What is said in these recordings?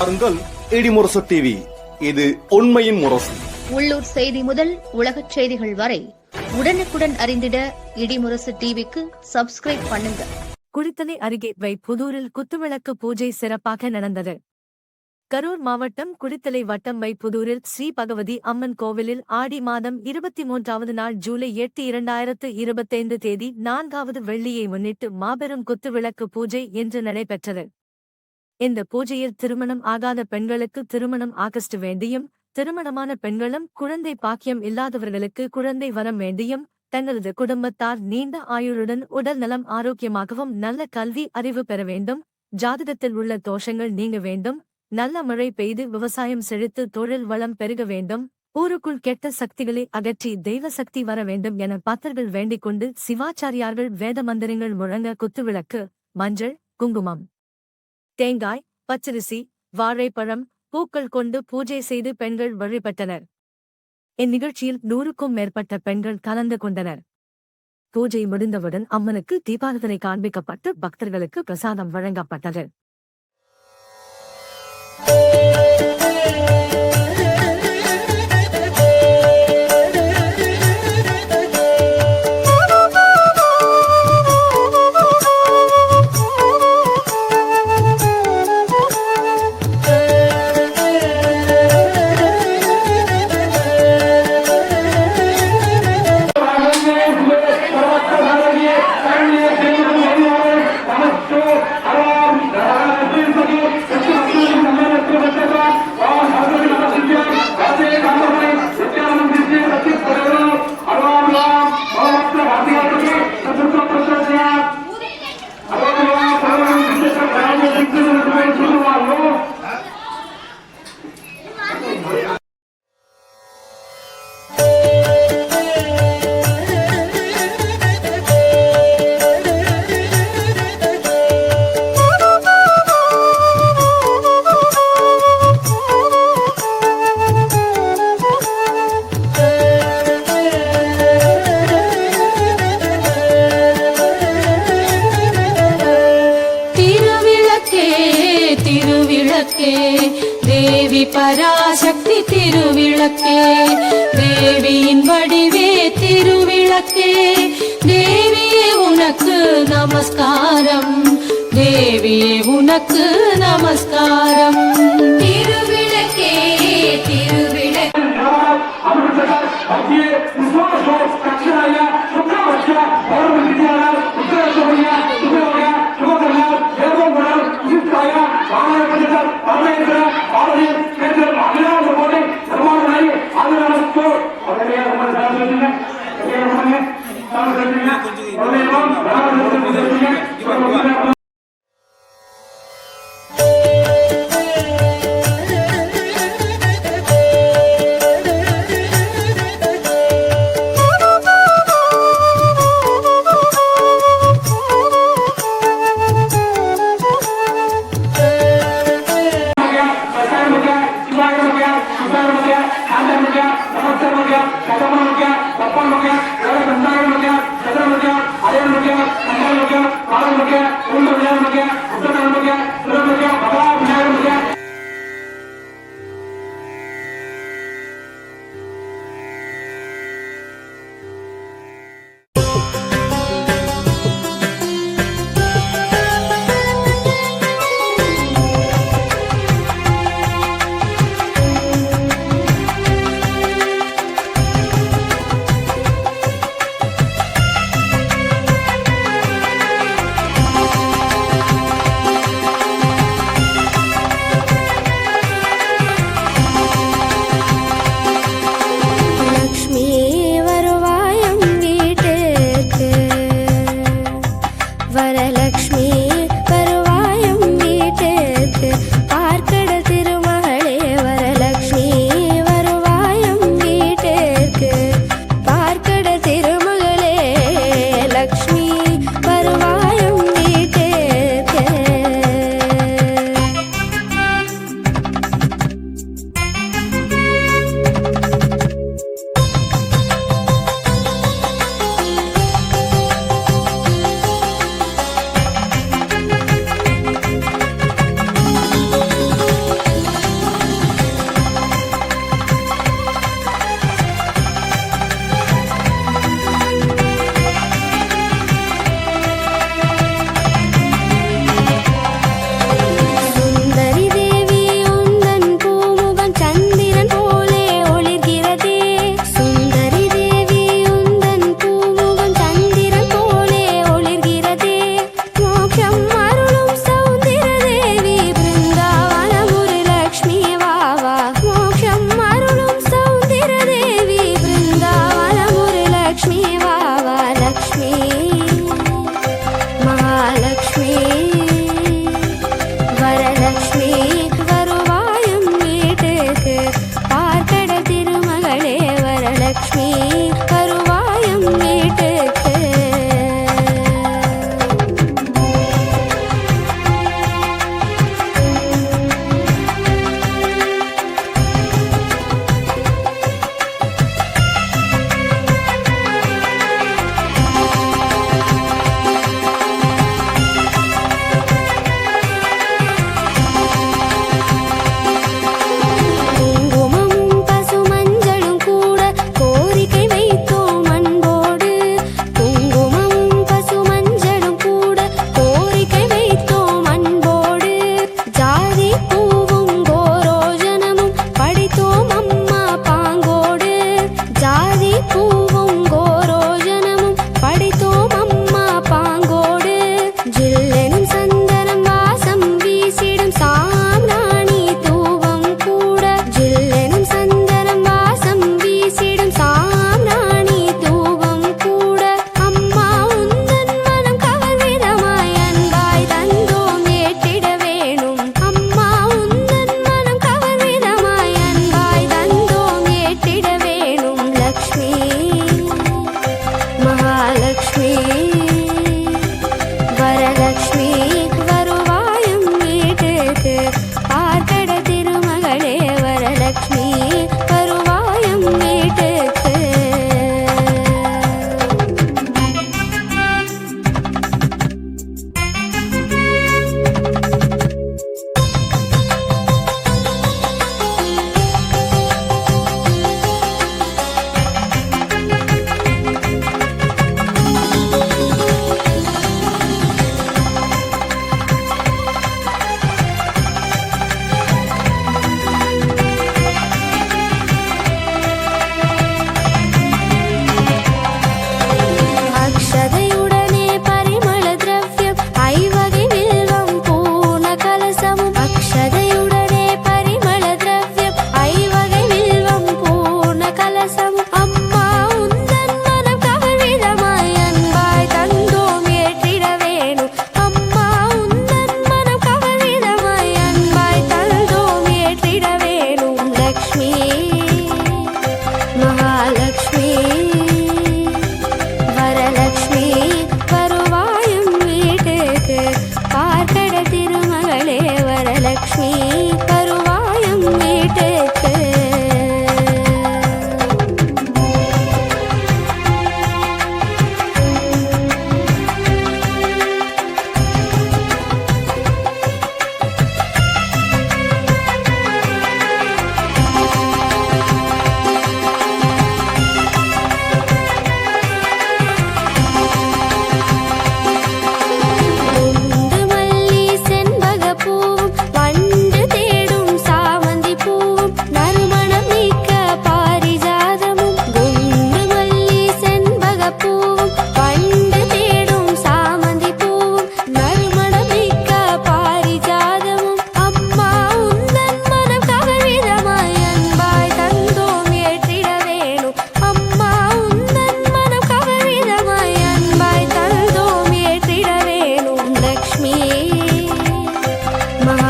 பாருங்கள் இடிமுரசு டிவி இது உண்மையின் முரசு. உள்ளூர் செய்தி முதல் உலகச் செய்திகள் வரை உடனுக்குடன் அறிந்திட இடிமுரசு டிவிக்கு சப்ஸ்கிரைப் பண்ணுங்க. குளித்தலை அருகே வை புதூரில் குத்துவிளக்கு பூஜை சிறப்பாக நடந்தது. கரூர் மாவட்டம் குளித்தலை வட்டம் வை புதூரில் ஸ்ரீ பகவதி அம்மன் கோவிலில் ஆடி மாதம் இருபத்தி மூன்றாவது நாள் ஜூலை எட்டு இரண்டாயிரத்து இருபத்தைந்து தேதி நான்காவது வெள்ளியை முன்னிட்டு மாபெரும் குத்துவிளக்கு பூஜை இன்று நடைபெற்றது. இந்த பூஜையில் திருமணம் ஆகாத பெண்களுக்கு திருமணம் ஆகஸ்ட் வேண்டியும் திருமணமான பெண்களும் குழந்தை பாக்கியம் இல்லாதவர்களுக்கு குழந்தை வரம் வேண்டியும் தங்களது குடும்பத்தார் நீண்ட ஆயுளுடன் உடல் நலம் ஆரோக்கியமாகவும் நல்ல கல்வி அறிவு பெற வேண்டும் ஜாதகத்தில் உள்ள தோஷங்கள் நீங்க வேண்டும் நல்ல மழை பெய்து விவசாயம் செழித்து தொழில் வளம் பெருக வேண்டும் ஊருக்குள் கெட்ட சக்திகளை அகற்றி தெய்வ சக்தி வர வேண்டும் என பத்தர்கள் வேண்டிக் கொண்டு சிவாச்சாரியார்கள் வேத மந்திரங்கள் முழங்க குத்துவிளக்கு மஞ்சள் குங்குமம். தேங்காய் பச்சரிசி வாழைப்பழம் பூக்கள் கொண்டு பூஜை செய்து பெண்கள் வழிபட்டனர். இந்நிகழ்ச்சியில் நூறுக்கும் மேற்பட்ட பெண்கள் கலந்து கொண்டனர். பூஜை முடிந்தவுடன் அம்மனுக்கு தீபாரதனை காண்பிக்கப்பட்டு பக்தர்களுக்கு பிரசாதம் வழங்கப்பட்டது. திருவிளக்கே தேவி பராசக்தி திருவிளக்கே. தேவியின் வடிவே திருவிளக்கே. தேவியே உனக்கு நமஸ்காரம். தேவியே உனக்கு நமஸ்காரம். திருவிளக்கே திருவிளக்கே. আমরা সাহায্য দিলাম এরকম সাহায্য দিলাম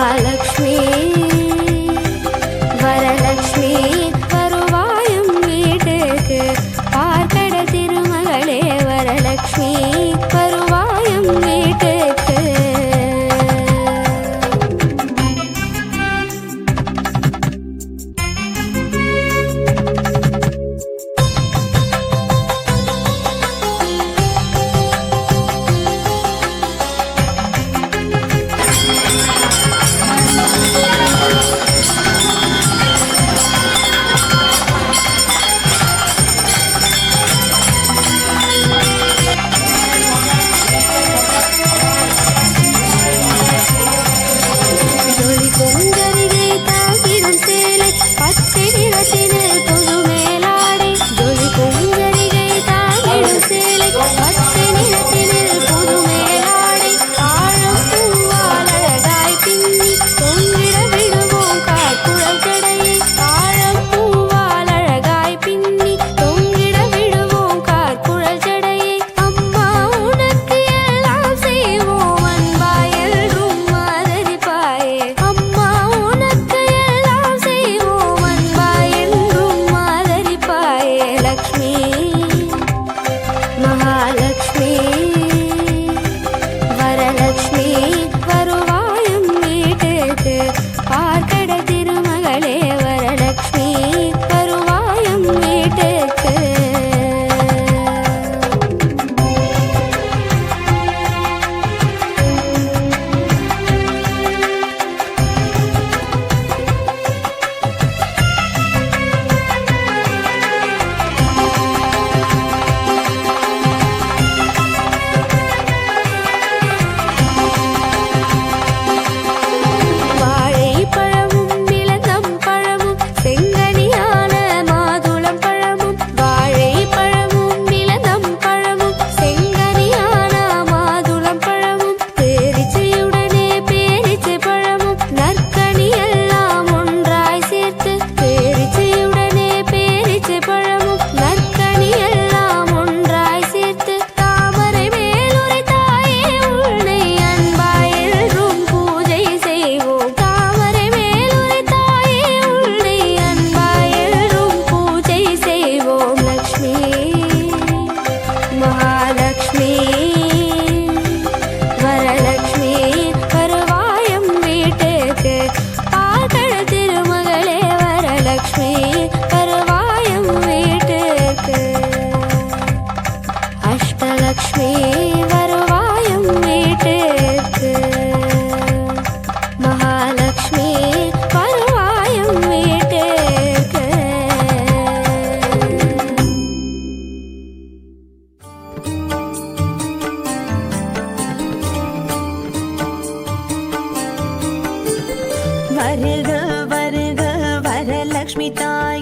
மகாலட்சுமி வருக வருக வரலக்ஷ்மி தாய்.